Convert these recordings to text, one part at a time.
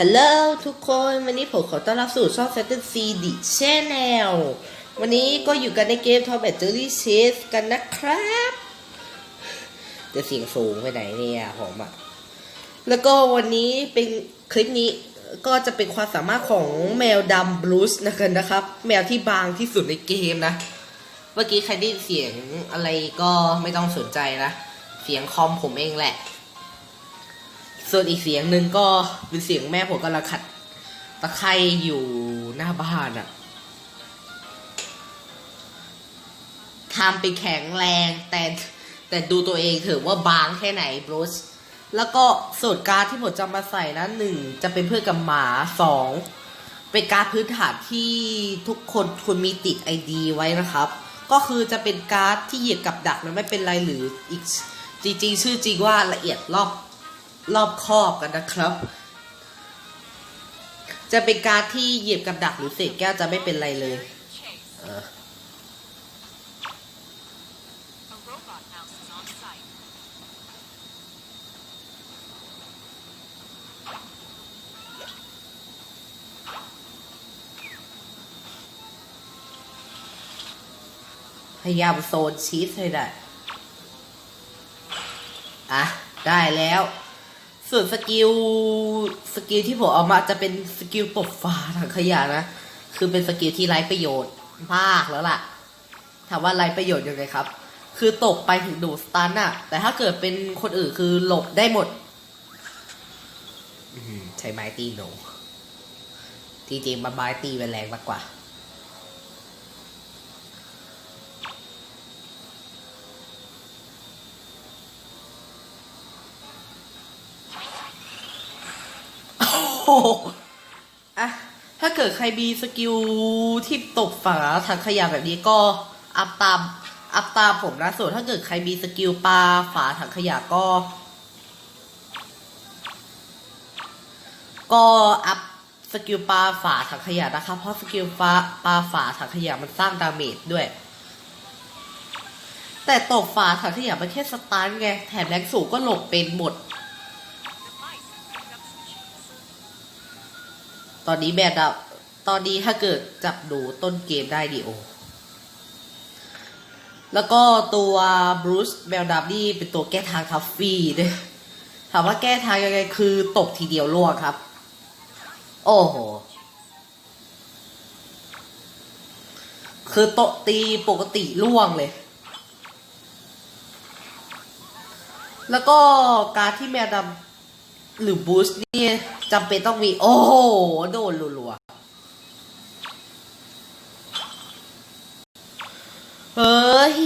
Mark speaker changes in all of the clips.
Speaker 1: ฮัลโหลทุกคนวันนี้ผมขอต้อนรับสู่ช่อง s a t u r n CD Channel วันนี้ก็อยู่กันในเกม Tom and Jerry Chase กันนะครับ จะเสียงสูงไปไหนเนี่ยผมอะแล้วก็วันนี้เป็นคลิปนี้ก็จะเป็นความสามารถของแมวดำบลูสนะครับนะครับ แมวที่บางที่สุดในเกมนะ เมื่อกี้ใครได้ยินเสียงอะไรก็ไม่ต้องสนใจนะ เสียงคอมผมเองแหละ ส่วนอีกเสียงหนึ่งก็เป็นเสียงแม่ผมกำลังขัดตะไคร่อยู่หน้าบ้านอะทำเป็นแข็งแรงแต่แต่ดูตัวเองเถอะว่าบางแค่ไหนบรูซแล้วก็สูตรการดที่ผมจะมาใส่นะหนึ่งจะเป็นเพื่อนกับหมาสองเป็นการดพื้นฐานที่ทุกคนคุณมีติดไอดีไว้นะครับ ก็คือจะเป็นการ์ดที่เหยียบกับดักแล้วไม่เป็นไรหรืออีกจริงๆชื่อจริงว่าละเอียดรอบ รอบคอบกันนะครับ จะเป็นการที่เหยียบกับดักหรือเศษแก้วจะไม่เป็นไรเลยพยายามโซนชีสให้ได้ อะ ได้แล้ว ส่วนสกิลสกิลที่ผมเอามาจะเป็นสกิลตบฟ้าทางขยะนะ คือเป็นสกิลที่ไร้ประโยชน์มากแล้วล่ะ ถามว่าไร้ประโยชน์ยังไงครับ คือตกไปถึงดูสตันอะแต่ถ้าเกิดเป็นคนอื่นคือหลบได้หมดอืมใช้ไม้ตีโหนจริงๆมาไม้ตีเป็นแรงมากกว่า อ้โหอะถ้าเกิดใครมีสกิลที่ตกฝาถังขยะแบบนี้ก็อัพตามอัพตามผมนะส่วนถ้าเกิดใครมีสกิลปลาฝาถังขยะก็ ก็อัพสกิลปลาฝาถังขยะนะคะ เพราะสกิลปลาปลาฝาถังขยะมันสร้างดาเมจด้วย แต่ตกฝาถังขยะมันแค่สตาร์ไงแถมแรงสูงก็หลบเป็นหมด ตอนนี้แบบดับตอนนี้ถ้าเกิดจับดูต้นเกมได้ดิโอ แล้วก็ตัวบรูซแมวดำนี่เป็นตัวแก้ทางทัฟฟี่ด้วยถามว่าแก้ทางยังไงคือตบทีเดียวล่วงครับ โอ้โห คือโตตีปกติล่วงเลย แล้วก็การที่แมวดำ หรือบูสต์นี่จำเป็นต้องมี โอ้โห โดนรัวๆเฮ้ย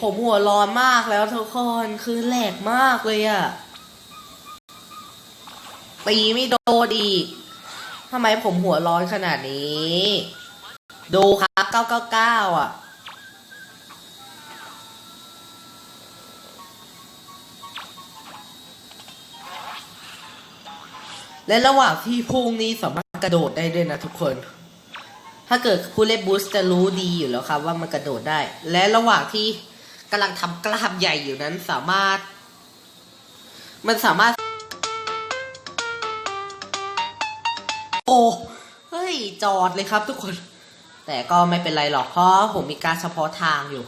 Speaker 1: ผมหัวร้อนมากแล้วทุกคนคือแหลกมากเลยอะตีไม่โดนอีกทำไมผมหัวร้อนขนาดนี้ ดูครับ 999 อะ และระหว่างที่พุ่งนี้สามารถกระโดดได้ด้วยนะทุกคน ถ้าเกิดผู้เล่นบูสจะรู้ดีอยู่แล้วครับว่ามันกระโดดได้ และระหว่างที่กำลังทำกล้ามใหญ่อยู่นั้นสามารถ มันสามารถ โอ้เฮ้ยจอดเลยครับทุกคน แต่ก็ไม่เป็นไรหรอกเพราะผมมีการเฉพาะทางอยู่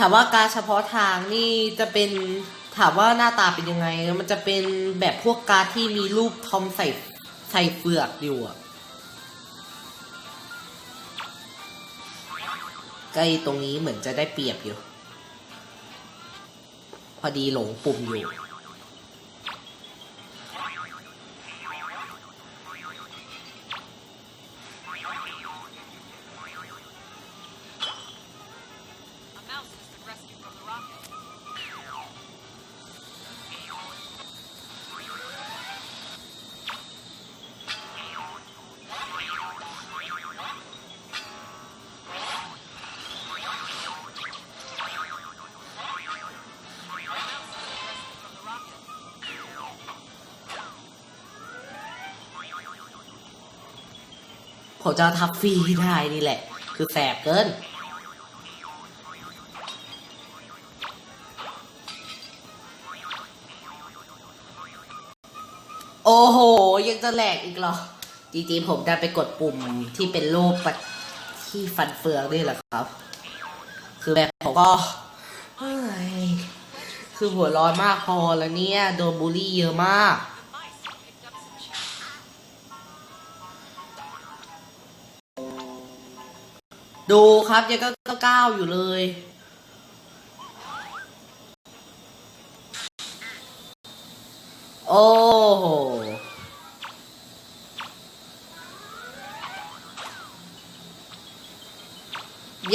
Speaker 1: ถามว่าการเฉพาะทางนี่จะเป็นถามว่าหน้าตาเป็นยังไง มันจะเป็นแบบพวกการดที่มีรูปทอมใส่ใส่เปลือกอยู่อะใกล้ตรงนี้เหมือนจะได้เปรียบอยู่ พอดีหลงปุ่มอยู่ ผมจะทับฟรีได้นี่แหละ คือแสบเกิน โอ้โห ยังจะแหลกอีกเหรอ จริงๆผมได้ไปกดปุ่มที่เป็นโลกที่ฟันเฟืองนี่แหละครับ คือแบบผมก็คือหัวร้อนมากพอแล้วเนี่ย โดนบูลลี่เยอะมาก ดูครับยังก็ก็ก้าวอยู่เลย โอ้โห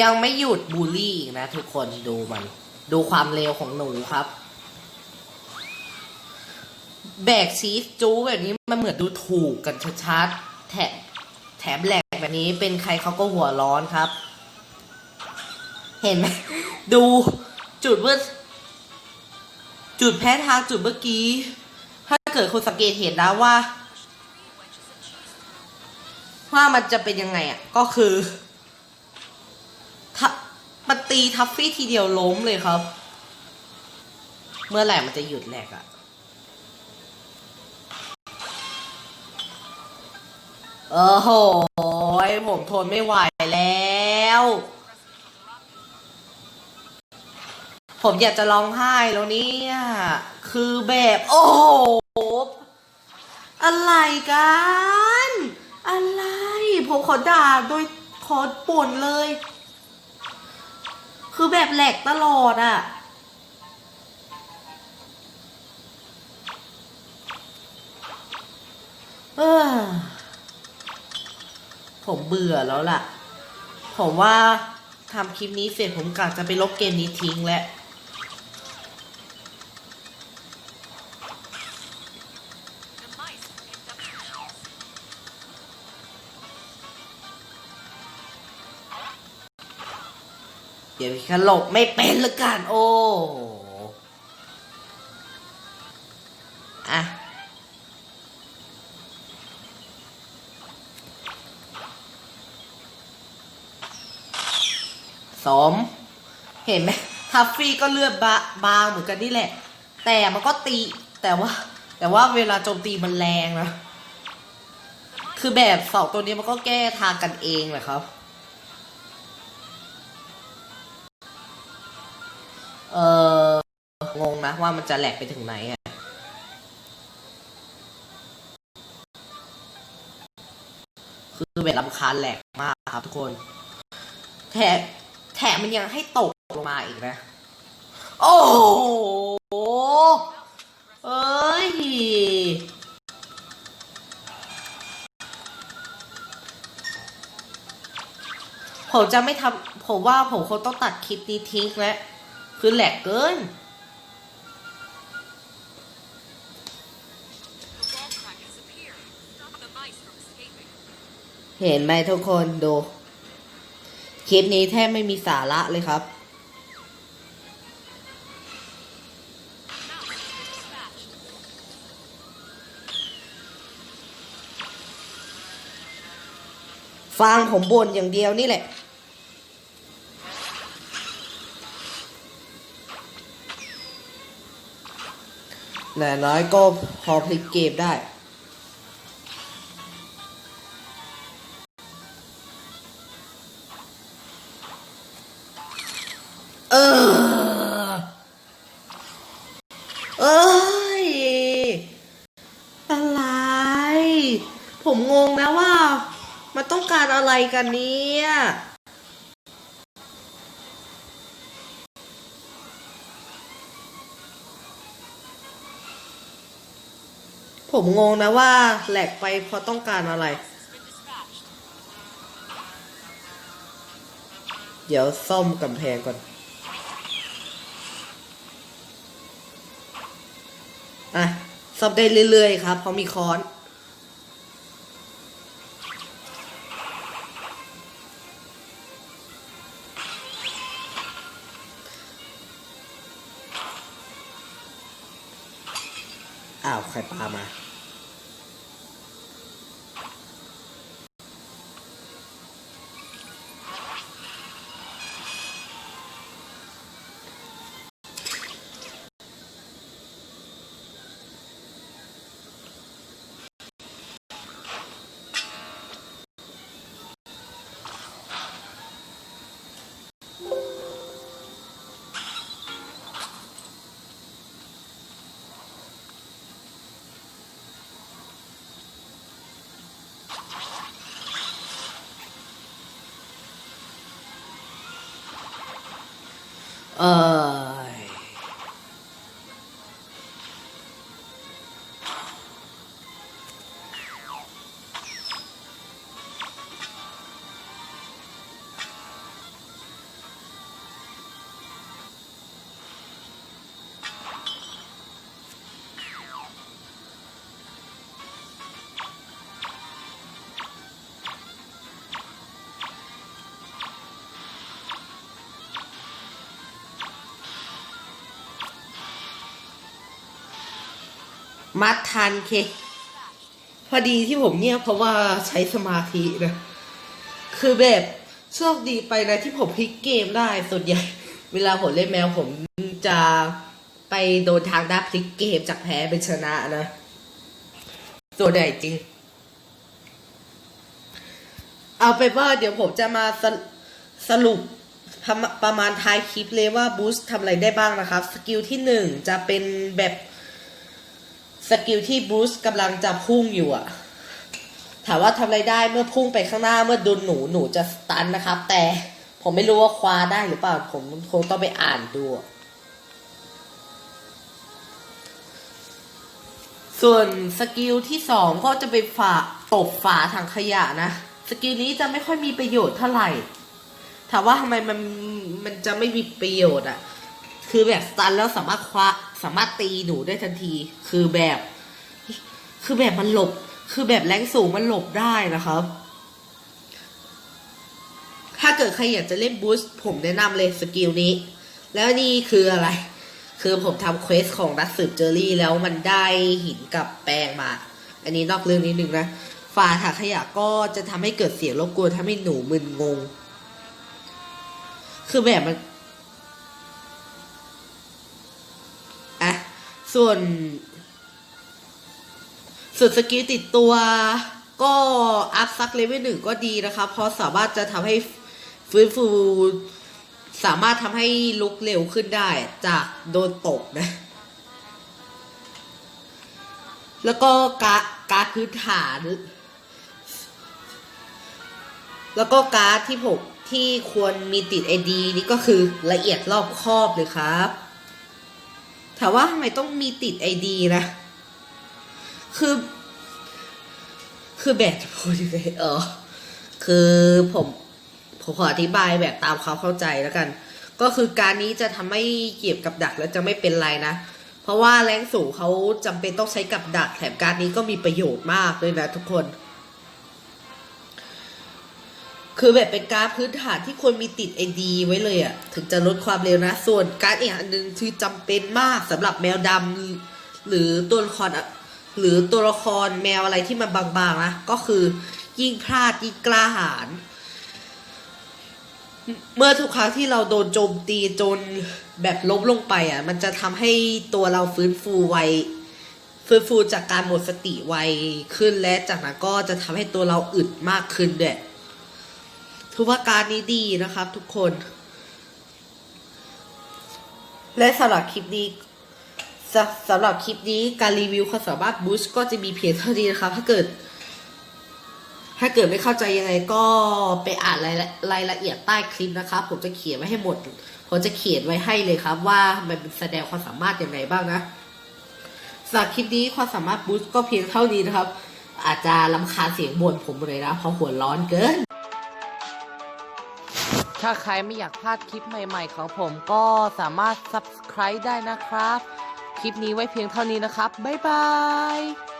Speaker 1: ยังไม่หยุดบูลลี่นะทุกคนดูมัน ดูความเร็วของหนูครับ แบกชีสจูแบบนี้มันเหมือนดูถูกกันชัดๆแถมแถมแหลกแบบนี้เป็นใครเขาก็หัวร้อนครับ เห็นไหมดูจุดเมื่อจุดแพ้ทางจุดเมื่อกี้ ถ้าเกิดคุณสังเกตเห็นนะว่า ว่ามันจะเป็นยังไงอะ ก็คือทะมันตีทัฟฟี่ทีเดียวล้มเลยครับ เมื่อไหร่มันจะหยุดแหลกอะ เออโหยผมทนไม่ไหวแล้ว ผมอยากจะร้องไห้แล้วเนี่ยคือแบบโอ้โหอะไรกัน อะไร ผมขอด่าโดยขอป่นเลย คือแบบแหลกตลอดอะเออผมเบื่อแล้วล่ะ ผมว่าทำคลิปนี้เสร็จผมกะจะไปลบเกมนี้ทิ้งแล้ว ดี๋ยวขลบไม่เป็นละกันโอ้อะสม เห็นไหมทัฟฟี่ก็เลือดบบางเหมือนกันนี่แหละ แต่มันก็ตีแต่ว่า แต่ว่าเวลาโจมตีมันแรงนะ คือแบบสองตัวนี้มันก็แก้ทางกันเองแหละครับ งงนะว่ามันจะแหลกไปถึงไหนอะคือแบบลำคาญแหลกมากครับทุกคน แถมแถมมันยังให้ตกลงมาอีกนะ โอ้โหเอ้ย ผมจะไม่ทำผมว่าผมคงต้องตัดคลิปนี้ทิ้งแล้วคือแหลกเกิน เห็นไหมทุกคนดู คลิปนี้แทบไม่มีสาระเลยครับ ฟังผมบ่นอย่างเดียวนี่แหละแต่น้อยก็พอพลิกเกมได้ารอะไรกันเนี่ยผมงงนะว่าแหลกไปเพราะต้องการอะไร เดี๋ยวซ่อมกำแพงก่อน อะ ซ่อมได้เรื่อยๆครับเพราะมีค้อน เมัดทันเคพอดีที่ผมเงียบเพราะว่าใช้สมาธินะ คือแบบโชคดีไปนะที่ผมพลิกเกมได้ส่วนใหญ่ เวลาผมเล่นแมวผมจะไปโดนทางด้านพลิกเกมจากแพ้เป็นชนะนะส่วนใหญ่จริง เอาไปว่าเดี๋ยวผมจะมาสรสรุปประมาประมาณท้ายคลิปเลยว่าบูสต์ทำอะไรได้บ้างนะครับ สกิลที่หนึ่งจะเป็นแบบ สกิลที่บูสต์กำลังจะพุ่งอยู่อะถามว่าทำอะไรได้เมื่อพุ่งไปข้างหน้าเมื่อโดนหนูหนูจะสตันนะครับ แต่ผมไม่รู้ว่าคว้าได้หรือเปล่า ผมคงต้องไปอ่านดู ส่วนสกิลที่สองก็จะเป็นฝาตบฝาถังขยะนะ สกิลนี้จะไม่ค่อยมีประโยชน์เท่าไหร่ ถามว่าทำไมมันมันจะไม่มีประโยชน์อะ คือแบบสตันแล้วสามารถคว้าสามารถตีหนูได้ทันที คือแบบ คือแบบมันหลบ คือแบบแรงสูงมันหลบได้นะครับ ถ้าเกิดใครอยากจะเล่นบูสต์ผมแนะนำเลยสกิลนี้ แล้วนี่คืออะไร คือผมทำเควสของนักสืบเจอรี่แล้วมันได้หินกับแปลงมา อันนี้นอกเรื่องนิดนึงนะฝาถังขยะก็จะทำให้เกิดเสียงรบกวนทำให้หนูมึนงง คือแบบมัน ส่วนส่วนสกิลติดตัวก็อัพซักเลเวลหนึ่งก็ดีนะครับเพราะสามารถจะทำให้ฟื้นฟูสามารถทำให้ลุกเร็วขึ้นได้จากโดนตกนะ แล้วก็การการดพื้นฐาน แล้วก็การ์ดที่ผมที่ควรมีติดไอดีนี่ก็คือละเอียดรอบคอบเลยครับ ถามว่าทำไมต้องมีติดไอดีนะ คือ คือแบบจะพูดยังไงเออ คือผมผมขออธิบายแบบตามควาเข้าใจแล้วกัน ก็คือการนี้จะทำให้เกี่ยวกับดักแล้วจะไม่เป็นไรนะ เพราะว่าแรงสูงเขาจำเป็นต้องใช้กับดักแถมการนี้ก็มีประโยชน์มากเลยนะทุกคน คือแบบเป็นการพื้นฐานที่ควรมีติดไอดีไว้เลยอะ่ะ ถึงจะลดความเร็วนะ ส่วนการอีกอันหนึ่งคือจำเป็นมากสำหรับแมวดำหรือตัวละครหรือตัวละครแมวอะไรที่มันบางๆนะก็คือยิ่งพลาดยิ่งกล้าหาญเมื่อทุกครั้งที่เราโดนโจมตีจนแบบล้มลงไปอะ มันจะทำให้ตัวเราฟื้นฟูไวฟื้นฟูจากการหมดสติไวขึ้นและจากนั้นก็จะทำให้ตัวเราอึดมากขึ้นด้วย ถือว่าการนี้ดีนะครับทุกคน และสำหรับคลิปนี้สสำหรับคลิปนี้การรีวิวความสามารถบูสก็จะมีเพียงเท่านี้นะครับถ้าเกิด ถ้าเกิดไม่เข้าใจยังไงก็ไปอ่านรายละรายละเอียดใต้คลิปนะครับผมจะเขียนไว้ให้หมดผมจะเขียนไว้ให้เลยครับ ว่ามันแสดงความสามารถอยังไงบ้างนะสำหรับคลิปนี้ความสามารถบูสก็เพียงเท่านี้นะครับ อาจจะลำคาญเสียงบ่นผมเลยนะเพราะหัวร้อนเกิน ถ้าใครไม่อยากพลาดคลิปใหม่ๆของผมก็สามารถ subscribe ได้นะครับ คลิปนี้ไว้เพียงเท่านี้นะครับ บ๊ายบาย